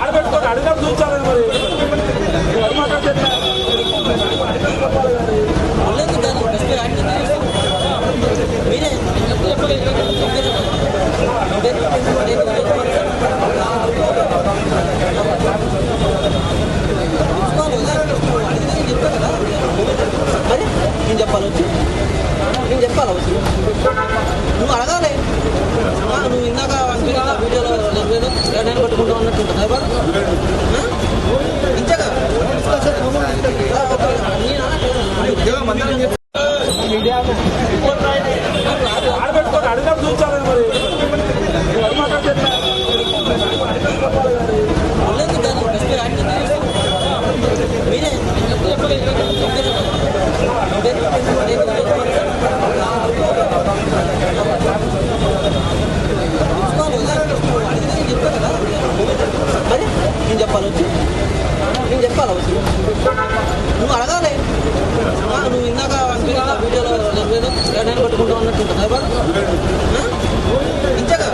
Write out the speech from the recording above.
ఆడబెట్టుకొని అడిగినప్పుడు చూచాలి మరి మరి నేను చెప్పాలి వచ్చి. నేను చెప్పాలి వచ్చి. నువ్వు అడగ ఆడబెట్టుకొని అడిగినప్పుడు మరి నేను చెప్పాలి వచ్చి నేను చెప్పాలి వచ్చి ఇంతగా